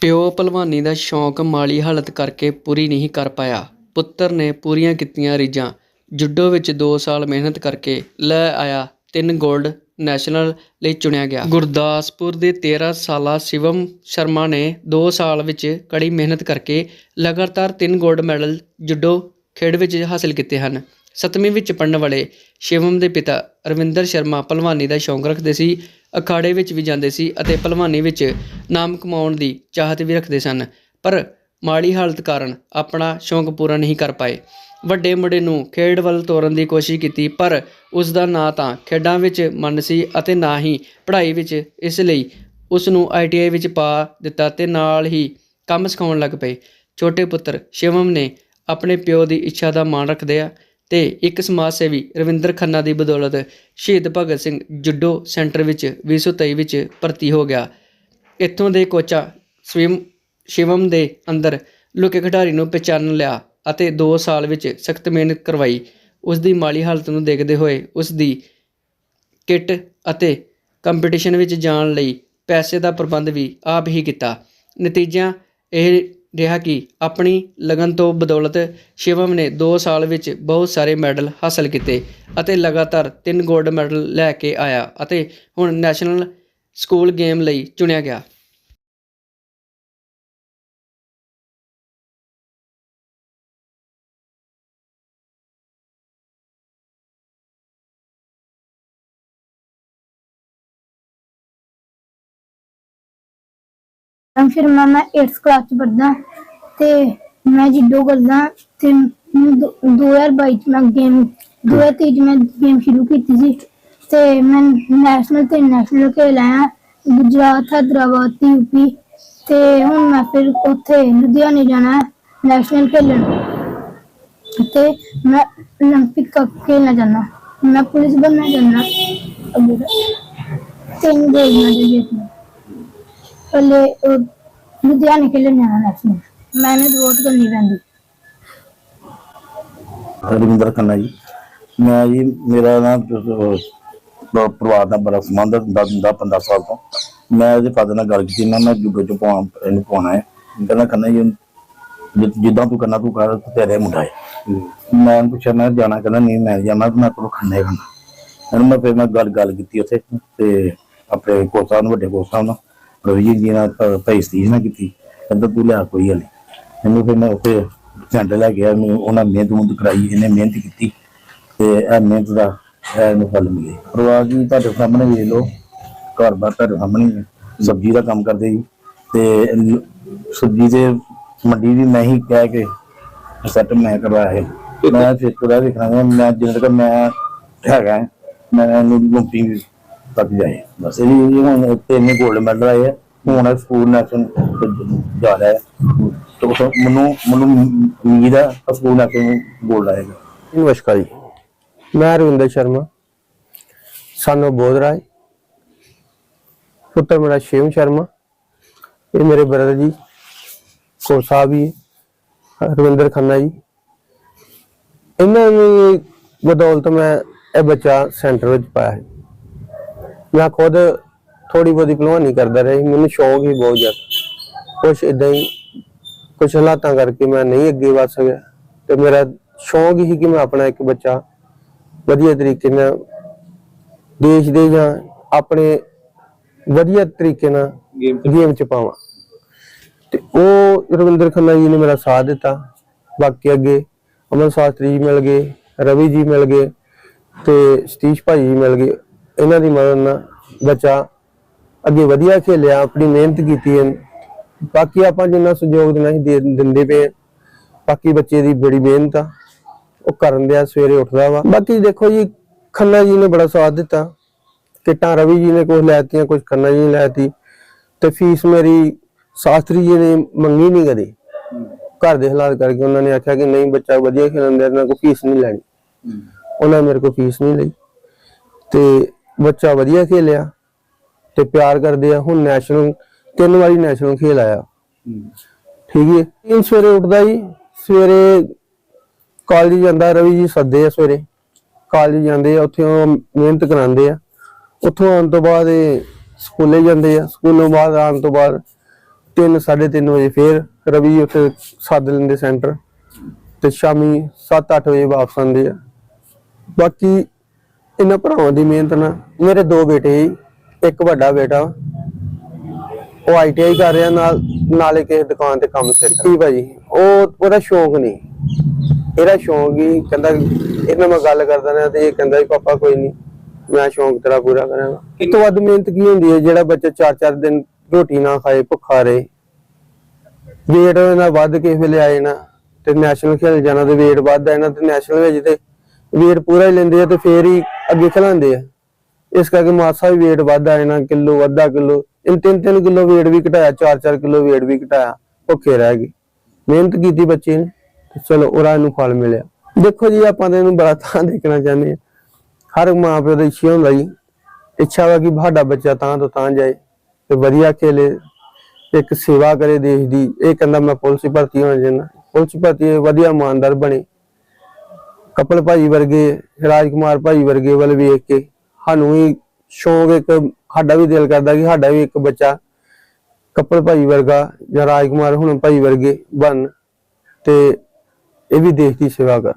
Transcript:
ਪਿਓ ਭਲਵਾਨੀ ਦਾ ਸ਼ੌਂਕ ਮਾਲੀ ਹਾਲਤ ਕਰਕੇ ਪੂਰੀ ਨਹੀਂ ਕਰ ਪਾਇਆ। ਪੁੱਤਰ ਨੇ ਪੂਰੀਆਂ ਕੀਤੀਆਂ ਰੀਝਾਂ। ਜੁੱਡੋ ਵਿੱਚ 2 ਸਾਲ ਮਿਹਨਤ ਕਰਕੇ ਲੈ ਆਇਆ ਤਿੰਨ 골ਡ ਨੈਸ਼ਨਲ ਲਈ ਚੁਣਿਆ ਗਿਆ। ਗੁਰਦਾਸਪੁਰ ਦੇ 13 ਸਾਲਾ ਸ਼ਿਵਮ ਸ਼ਰਮਾ ਨੇ 2 ਸਾਲ ਵਿੱਚ ਕੜੀ ਮਿਹਨਤ ਕਰਕੇ ਲਗਾਤਾਰ ਤਿੰਨ 골ਡ ਮੈਡਲ ਜੁੱਡੋ ਖੇਡ ਵਿੱਚ ਹਾਸਲ ਕੀਤੇ ਹਨ। ਸੱਤਵੀਂ ਵਿੱਚ ਪੜਨ ਵਾਲੇ ਸ਼ਿਵਮ ਦੇ ਪਿਤਾ ਰਵਿੰਦਰ ਸ਼ਰਮਾ ਭਲਵਾਨੀ ਦਾ ਸ਼ੌਂਕ ਰੱਖਦੇ ਸੀ, ਅਖਾੜੇ ਵਿੱਚ ਵੀ ਜਾਂਦੇ ਸੀ ਅਤੇ ਭਲਵਾਨੀ ਵਿੱਚ ਨਾਮ ਕਮਾਉਣ ਦੀ ਚਾਹਤ ਵੀ ਰੱਖਦੇ ਸਨ, ਪਰ ਮਾੜੀ ਹਾਲਤ ਕਾਰਨ ਆਪਣਾ ਸ਼ੌਂਕ ਪੂਰਾ ਨਹੀਂ ਕਰ ਪਾਏ। ਵੱਡੇ ਮੁੰਡੇ ਨੂੰ ਖੇਡ ਵੱਲ ਤੋਰਨ ਦੀ ਕੋਸ਼ਿਸ਼ ਕੀਤੀ, ਪਰ ਉਸ ਦਾ ਨਾ ਤਾਂ ਖੇਡਾਂ ਵਿੱਚ ਮਨ ਸੀ ਅਤੇ ਨਾ ਹੀ ਪੜ੍ਹਾਈ ਵਿੱਚ, ਇਸ ਲਈ ਉਸ ਨੂੰ ਆਈਟੀਆਈ ਵਿੱਚ ਪਾ ਦਿੱਤਾ ਤੇ ਨਾਲ ਹੀ ਕੰਮ ਸਿਖਾਉਣ ਲੱਗ ਪਏ। ਛੋਟੇ ਪੁੱਤਰ ਸ਼ਿਵਮ ਨੇ ਆਪਣੇ ਪਿਓ ਦੀ ਇੱਛਾ ਦਾ ਮਾਣ ਰੱਖਦਿਆਂ ਤੇ ਇੱਕ ਸਮਾਜ ਸੇਵੀ ਰਵਿੰਦਰ ਖੰਨਾ ਦੀ ਬਦੌਲਤ ਸ਼ਹੀਦ ਭਗਤ ਸਿੰਘ ਜੁੱਡੋ ਸੈਂਟਰ ਵਿੱਚ 2023 ਵਿੱਚ ਭਰਤੀ ਹੋ ਗਿਆ। ਇੱਥੋਂ ਦੇ ਕੋਚਾ ਸਵਿਮ ਸ਼ਿਵਮ ਦੇ ਅੰਦਰ ਲੁਕੇ ਖਿਡਾਰੀ ਨੂੰ ਪਛਾਣ ਲਿਆ ਅਤੇ 2 ਸਾਲ ਵਿੱਚ ਸਖਤ ਮਿਹਨਤ ਕਰਵਾਈ। ਉਸ ਦੀ ਮਾਲੀ ਹਾਲਤ ਨੂੰ ਦੇਖਦੇ ਹੋਏ ਉਸ ਦੀ ਕਿੱਟ ਅਤੇ ਕੰਪੀਟੀਸ਼ਨ ਵਿੱਚ ਜਾਣ ਲਈ ਪੈਸੇ ਦਾ ਪ੍ਰਬੰਧ ਵੀ ਆਪ ਹੀ ਕੀਤਾ। ਨਤੀਜਾ ਇਹ ਰਿਹਾ ਕਿ ਆਪਣੀ ਲਗਨ ਤੋਂ ਬਦੌਲਤ ਸ਼ਿਵਮ ਨੇ 2 ਸਾਲ ਵਿੱਚ ਬਹੁਤ ਸਾਰੇ ਮੈਡਲ ਹਾਸਲ ਕੀਤੇ ਅਤੇ ਲਗਾਤਾਰ 3 ਗੋਲਡ ਮੈਡਲ ਲੈ ਕੇ ਆਇਆ ਅਤੇ ਹੁਣ ਨੈਸ਼ਨਲ ਸਕੂਲ ਗੇਮ ਲਈ ਚੁਣਿਆ ਗਿਆ। ਮੈਂ ਸ਼ਰਮਾ ਮੈਂ 8th ਕਲਾਸ ਚ ਪੜਦਾ ਤੇ ਮੈਂ ਜਿੱਡੋ ਕਰਦਾ ਤੇ ਮੈਨੂੰ ਦੋ- 2022 ਚ ਮੈਂ ਗੇਮ 2023 ਚ ਮੈਂ ਗੇਮ ਸ਼ੁਰੂ ਕੀਤੀ ਸੀ ਤੇ ਮੈਂ ਨੈਸ਼ਨਲ ਤੇ ਨੈਸ਼ਨਲ ਖੇਲ ਆਇਆ ਗੁਜਰਾਤ ਹੈਦਰਾਬਾਦ ਤੇ ਯੂਪੀ ਤੇ ਹੁਣ ਮੈਂ ਫਿਰ ਉੱਥੇ ਲੁਧਿਆਣੇ ਜਾਣਾ ਹੈ ਨੈਸ਼ਨਲ ਖੇਲਣ ਤੇ ਮੈਂ 올림픽 ਕੱਪ ਖੇਲਣਾ ਚਾਹੁੰਦਾ ਮੈਂ ਪੁਲਿਸ ਬਣਨਾ ਚਾਹੁੰਦਾ ਅੱਗੇ ਤਿੰਨ ਗੋਲ ਮੈਡਲ ਜਿੱਤਣਾ ਪਹਿਲੇ ਉਹ ਲੁਧਿਆਣੇ ਖੇਲਣ ਜਾਣਾ ਨੈਸ਼ਨਲ ਮਿਹਨਤ ਬਹੁਤ ਕਰਨੀ ਪੈਂਦੀ ਰਵਿੰਦਰ ਖੰਨਾ ਜੀ। ਮੈਂ ਜੀ, ਮੇਰਾ ਨਾ ਪਰਿਵਾਰ ਦਾ ਬੜਾ ਸੰਬੰਧ ਹੁੰਦਾ ਹੁੰਦਾ 15 ਸਾਲ ਤੋਂ। ਮੈਂ ਇਹਦੇ ਫਾਦਰ ਨਾਲ ਗੱਲ ਕੀਤੀ ਨਾ ਮੈਂ ਜੁੱਡੋ ਚ ਪਾਉਣ ਇਹਨੂੰ ਪਾਉਣਾ ਹੈ। ਕਹਿੰਦਾ ਖੰਨਾ ਜੀ ਜਿੱਦਾਂ ਤੂੰ ਕਰਨਾ, ਤੂੰ ਕਰ ਤੇਰੇ ਮੁੰਡਾ ਹੈ। ਮੈਂ ਪੁੱਛਿਆ, ਮੈਂ ਜਾਣਾ ਕਹਿੰਦਾ, ਨਹੀਂ, ਮੈਂ ਜਾਣਾ, ਮੈਂ ਕੋਲ ਖੰਨਾ ਹੀ ਖੰਨਾ। ਮੈਂ ਫਿਰ ਮੈਂ ਗੱਲ ਗੱਲ ਕੀਤੀ ਉੱਥੇ, ਤੇ ਆਪਣੇ ਕੋਸਾ ਨੂੰ, ਵੱਡੇ ਕੋਸਾ ਨੂੰ। ਰਵੀ ਜੀ ਨਾਲ ਭਾਈ ਸਤੀਸ਼ ਨਾਲ ਕੀਤੀ, ਕਹਿੰਦਾ ਤੂੰ ਲਿਆ ਕੋਈ ਹਲੇ ਇਹਨੂੰ ਫਿਰ ਮੈਂ ਉੱਥੇ ਸੈਂਟਰ ਲੈ ਗਿਆ ਮੈਨੂੰ ਉਹਨਾਂ ਮਿਹਨਤ ਮੁੰਦ ਕਰਾਈ, ਇਹਨੇ ਮਿਹਨਤ ਕੀਤੀ ਤੇ ਇਹ ਮਿਹਨਤ ਦਾ ਇਹ ਫਲ ਮਿਲੇ। ਪਰਿਵਾਰ ਜੀ ਤੁਹਾਡੇ ਸਾਹਮਣੇ ਵੇਖ ਲਓ, ਘਰ ਬਾਰ ਤੁਹਾਡੇ ਸਾਹਮਣੇ ਸਬਜ਼ੀ ਦਾ ਕੰਮ ਕਰਦੇ ਜੀ। ਤੇ ਸਬਜ਼ੀ ਦੇ ਮੰਡੀ ਵੀ ਮੈਂ ਹੀ ਕਹਿ ਕੇ ਸੈੱਟ ਮੈਂ ਕਰਵਾਇਆ ਹੈ। ਮੈਂ ਫਿਰ ਕੋਲ ਵੇਖਣਾ ਮੈਂ ਜਿੰਨੇ ਤੱਕ ਮੈਂ ਹੈਗਾ, ਮੈਂ ਇਹਨੂੰ ਗੁੰਪੀ ਤੱਕ ਜਾਏ। ਬਸ ਇਹ ਹੁਣ ਤਿੰਨ ਗੋਲਡ ਮੈਡਲ ਆਏ ਆ। ਹੁਣ ਸਕੂਲ ਨੈਸ਼ਨਲ ਜਾ ਰਿਹਾ ਹੈ। ਤੋ ਮੈਨੂੰ ਮੈਨੂੰ ਉਮੀਦ ਹੈ ਸਕੂਲ ਨੈਸ਼ਨਲ ਗੋਲਡ ਆਏਗਾ। ਨਮਸਕਾਰ ਜੀ। ਮੈਂ ਰਵਿੰਦਰ ਸ਼ਰਮਾ। ਸਾਨੂੰ ਬੋਧ ਰਾਏ। ਪੁੱਤਰ ਮੇਰਾ ਸ਼ੇਮ ਸ਼ਰਮਾ। ਇਹ ਮੇਰੇ ਬ੍ਰਦਰ ਜੀ ਕੋ ਸਾਹਿਬ ਜੀ, ਰਵਿੰਦਰ ਖੰਨਾ ਜੀ। ਇਹਨਾਂ ਦੀ ਬਦੌਲਤ ਮੈਂ ਇਹ ਬੱਚਾ ਸੈਂਟਰ ਵਿੱਚ ਪਾਇਆ ਹੈ। ਮੈਂ ਖੁਦ ਥੋੜੀ ਬਹੁਤੀ ਭਲਵਾਨੀ ਕਰਦਾ ਰਿਹਾ ਮੈਨੂੰ ਸ਼ੌਕ ਹੀ ਬਹੁਤ ਜ਼ਿਆਦਾ। ਕੁਛ ਇਦਾਂ ਹੀ ਕੁਛ ਹਾਲਾਤਾਂ ਕਰਕੇ ਮੈਂ ਨਹੀਂ ਅੱਗੇ ਵਧ ਸਕਿਆ। ਤੇ ਮੇਰਾ ਸ਼ੌਕ ਹੀ ਕਿ ਮੈਂ ਆਪਣਾ ਇੱਕ ਬੱਚਾ ਵਧੀਆ ਤਰੀਕੇ ਨਾਲ ਦੇਸ਼ ਦੇ ਜਾਂ ਆਪਣੇ ਵਧੀਆ ਤਰੀਕੇ ਨਾਲ ਗੇਮ ਚ ਪਾਵਾਂ। ਤੇ ਉਹ ਰਵਿੰਦਰ ਖੰਨਾ ਜੀ ਨੇ ਮੇਰਾ ਸਾਥ ਦਿੱਤਾ ਬਾਕੀ ਅੱਗੇ ਅਮਨ ਸ਼ਾਸਤਰੀ ਜੀ ਮਿਲ ਗਏ ਰਵੀ ਜੀ ਮਿਲ ਗਏ ਤੇ ਸਤੀਸ਼ ਭਾਈ ਜੀ ਮਿਲ ਗਏ। ਇਹਨਾਂ ਦੀ ਮਦਦ ਨਾਲ ਬੱਚਾ ਅੱਗੇ ਵਧੀਆ ਖੇਲਿਆ ਆਪਣੀ ਮਿਹਨਤ ਕੀਤੀ ਹੈ। ਬਾਕੀ ਆਪਾਂ ਜਿੰਨਾ ਸਹਿਯੋਗ ਦੇਣਾ ਦੇ ਦਿੰਦੇ ਪਏ ਹਾਂ। ਬਾਕੀ ਬੱਚੇ ਦੀ ਬੜੀ ਮਿਹਨਤ ਆ। ਉਹ ਕਰਨ ਦਿਆ ਸਵੇਰੇ ਉੱਠਦਾ ਵਾ। ਬਾਕੀ ਦੇਖੋ ਜੀ ਖੰਨਾ ਜੀ ਨੇ ਬੜਾ ਸਾਥ ਦਿੱਤਾ। ਕਿੱਟਾਂ ਰਵੀ ਜੀ ਨੇ ਕੁਝ ਲੈਤੀਆਂ ਕੁਝ ਖੰਨਾ ਜੀ ਨੇ ਲੈਤੀ। ਤੇ ਫੀਸ ਮੇਰੀ ਸ਼ਾਸਤਰੀ ਜੀ ਨੇ ਮੰਗੀ ਨਹੀਂ ਕਦੇ। ਘਰ ਦੇ ਹਾਲਾਤ ਕਰਕੇ ਉਹਨਾਂ ਨੇ ਆਖਿਆ ਕਿ ਨਹੀਂ ਬੱਚਾ ਵਧੀਆ ਖੇਲਣ ਦੇ ਨਾਲ ਕੋਈ ਫੀਸ ਨਹੀਂ ਲੈਣੀ। ਉਹਨਾਂ ਮੇਰੇ ਕੋਲ ਫੀਸ ਨਹੀਂ ਲਈ। ਤੇ ਬੱਚਾ ਵਧੀਆ ਖੇਲਿਆ ਤੇ ਪਿਆਰ ਕਰਦੇ ਆ। ਹੁਣ ਨੈਸ਼ਨਲ ਤਿੰਨ ਵਾਰੀ ਨੈਸ਼ਨਲ ਖੇਲ ਆਇਆ। ਠੀਕ ਹੈ ਇਹ ਸਵੇਰੇ ਉੱਠਦਾ ਜੀ। ਸਵੇਰੇ ਕਾਲਜ ਜਾਂਦਾ ਰਵੀ ਜੀ ਸੱਦੇ ਆ ਸਵੇਰੇ। ਕਾਲਜ ਜਾਂਦੇ ਆ ਉੱਥੇ ਉਹ ਮਿਹਨਤ ਕਰਾਉਂਦੇ ਆ। ਉੱਥੋਂ ਆਉਣ ਤੋਂ ਬਾਅਦ ਇਹ ਸਕੂਲੇ ਜਾਂਦੇ ਆ। ਸਕੂਲੋਂ ਬਾਅਦ ਆਉਣ ਤੋਂ ਬਾਅਦ 3 3:30 ਵਜੇ ਫੇਰ ਰਵੀ ਉੱਥੇ ਸੱਦ ਲੈਂਦੇ ਸੈਂਟਰ ਤੇ ਸ਼ਾਮੀ 7-8 ਵਜੇ ਵਾਪਸ ਆਉਂਦੇ ਆ। ਬਾਕੀ ਇਹਨਾਂ ਭਰਾਵਾਂ ਦੀ ਮਿਹਨਤ ਨਾਲ। ਮੇਰੇ ਦੋ ਬੇਟੇ ਸੀ, ਇੱਕ ਵੱਡਾ ਬੇਟਾ। ਉਹ ਆਈਟੀਆਈ ਕਰ ਰਿਹਾ ਨਾਲ ਨਾਲੇ ਕਿਸੇ ਦੁਕਾਨ ਤੇ ਕੰਮ ਸਿੱਖਦਾ ਕੀ ਭਾਜੀ? ਉਹ ਉਹਦਾ ਸ਼ੌਂਕ ਨਹੀਂ। ਇਹਦਾ ਸ਼ੌਂਕ ਹੀ ਕਹਿੰਦਾ ਇਹਨਾਂ ਮੈਂ ਗੱਲ ਕਰਦਾ ਰਿਹਾ ਤੇ ਇਹ ਕਹਿੰਦਾ ਵੀ ਪਾਪਾ ਕੋਈ ਨਹੀਂ ਮੈਂ ਸ਼ੌਂਕ ਤੇਰਾ ਪੂਰਾ ਕਰਾਂਗਾ। ਇਸ ਤੋਂ ਵੱਧ ਮਿਹਨਤ ਕੀ ਹੁੰਦੀ ਹੈ? ਜਿਹੜਾ ਬੱਚਾ 4-4 ਦਿਨ ਰੋਟੀ ਨਾ ਖਾਏ ਭੁੱਖਾ ਰਹੇ। ਵੇਟ ਨਾ ਵੱਧ ਕਿਸੇ ਵੇਲੇ ਆਏ ਨਾ ਤੇ ਨੈਸ਼ਨਲ ਖੇਲ ਜਾਣਾ ਤੇ ਵੇਟ ਵੱਧ ਆਏ ਨਾ ਤੇ ਨੈਸ਼ਨਲ ਵਿੱਚ ਤੇ ਵੇਟ ਪੂਰਾ ਹੀ ਲੈਂਦੇ ਆ ਤੇ ਫੇਰ ਹੀ ਅੱਗੇ ਖਿਲਾਉਂਦੇ ਆ। ਇਸ ਕਰਕੇ ਮਾਸਾ ਵੀ ਵੇਟ ਵੱਧ ਆਏ ਕਿਲੋ ਅੱਧਾ ਕਿਲੋ। ਇਹ ਤਿੰਨ ਤਿੰਨ ਕਿਲੋ ਵੇਟ ਵੀ ਘਟਾਇਆ 4-4 ਕਿਲੋ ਵੇਟ ਵੀ ਘਟਾਇਆ। ਭੁੱਖੇ ਰਹਿ ਗਏ। ਮਿਹਨਤ ਕੀਤੀ ਬੱਚੇ ਨੇ। ਤੇ ਚਲੋ ਉਹਦਾ ਇਹਨੂੰ ਫਲ ਮਿਲਿਆ। ਦੇਖੋ ਜੀ, ਆਪਾਂ ਤਾਂ ਇਹਨੂੰ ਬੜਾ ਤਾਂ ਦੇਖਣਾ ਚਾਹੁੰਦੇ ਆ ਹਰ ਮਾਂ ਪਿਓ ਦਾ ਇੱਛਾ ਹੁੰਦਾ ਜੀ। ਇੱਛਾ ਵਾ ਕਿ ਸਾਡਾ ਬੱਚਾ ਤਾਂ ਤੋਂ ਤਾਂ ਜਾਏ ਤੇ ਵਧੀਆ ਖੇਲੇ, ਇੱਕ ਸੇਵਾ ਕਰੇ ਦੇਸ਼ ਦੀ। ਇਹ ਕਹਿੰਦਾ ਮੈਂ ਪੁਲਿਸ ਭਰਤੀ ਹੋਣਾ ਚਾਹੁੰਦਾ ਪੁਲਿਸ ਭਰਤੀ ਵਧੀਆ ਇਮਾਨਦਾਰ ਬਣੇ। ਕਪਲ ਭਾਜੀ ਵਰਗੇ, ਰਾਜਕੁਮਾਰ ਭਾਜੀ ਵਰਗੇ ਵੱਲ ਵੇਖ ਕੇ ਸਾਨੂੰ ਵੀ ਸ਼ੌਂਕ ਇੱਕ, ਸਾਡਾ ਵੀ ਦਿਲ ਕਰਦਾ ਕਿ ਸਾਡਾ ਵੀ ਇੱਕ ਬੱਚਾ ਕਪਲ ਭਾਜੀ ਵਰਗਾ ਜਾਂ ਰਾਜਕੁਮਾਰ ਹੁਣ ਭਾਜੀ ਵਰਗੇ ਬਣ ਤੇ ਇਹ ਵੀ ਦੇਸ਼ ਦੀ ਸੇਵਾ ਕਰ।